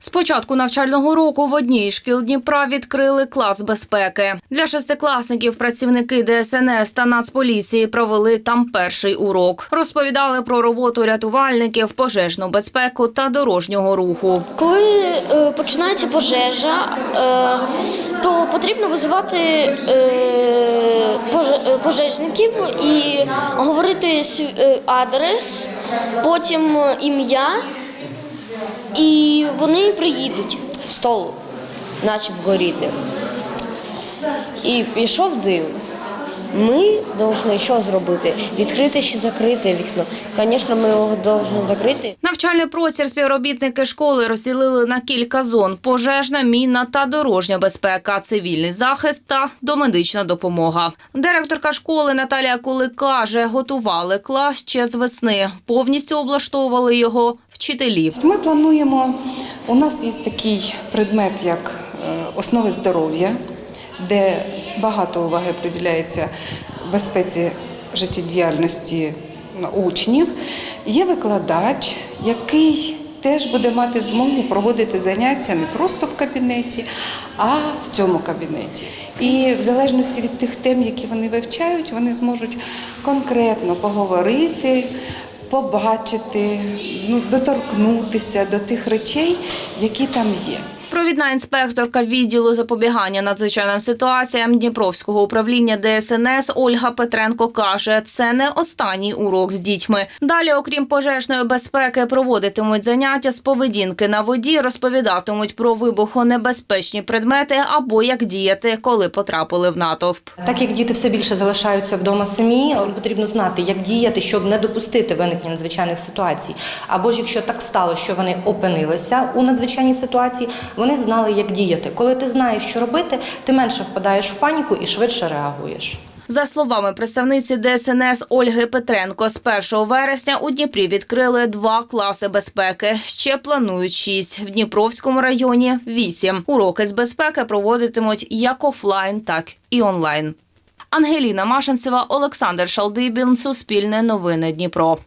З початку навчального року в одній шкіл Дніпра відкрили клас безпеки. Для шестикласників працівники ДСНС та Нацполіції провели там перший урок. Розповідали про роботу рятувальників, пожежну безпеку та дорожнього руху. Коли е, починається пожежа, е, то потрібно визивати е, поже- е, пожежників і говорити е, адрес, потім е, ім'я, і вони приїдуть. стол почав горіти. І пішов дим. Ми повинні що зробити? Відкрити чи закрити вікно. Звісно, ми його повинні закрити. Навчальний простір співробітники школи розділили на кілька зон: пожежна, мінна та дорожня безпека, цивільний захист та домедична допомога. Директорка школи Наталія Кулик каже, готували клас ще з весни, повністю облаштовували його вчителі. Ми плануємо. У нас є такий предмет, як е, основи здоров'я, де багато уваги приділяється безпеці життєдіяльності учнів. Є викладач, який теж буде мати змогу проводити заняття не просто в кабінеті, а в цьому кабінеті. І в залежності від тих тем, які вони вивчають, вони зможуть конкретно поговорити побачити, ну, доторкнутися до тих речей, які там є. Провідна інспекторка відділу запобігання надзвичайним ситуаціям Дніпровського управління ДСНС Ольга Петренко каже, це не останній урок з дітьми. Далі, окрім пожежної безпеки, проводитимуть заняття з поведінки на воді, розповідатимуть про вибухонебезпечні предмети або як діяти, коли потрапили в натовп. Так як діти все більше залишаються вдома самі, потрібно знати, як діяти, щоб не допустити виникнення надзвичайних ситуацій. Або ж якщо так стало, що вони опинилися у надзвичайній ситуації, вони знали, як діяти. Коли ти знаєш, що робити, ти менше впадаєш в паніку і швидше реагуєш. За словами представниці ДСНС Ольги Петренко, з 1 вересня у Дніпрі відкрили два класи безпеки. Ще планують шість. В Дніпровському районі вісім. Уроки з безпеки проводитимуть як офлайн, так і онлайн. Ангеліна Машинцева, Олександр Шалдибін, Суспільне новини Дніпро.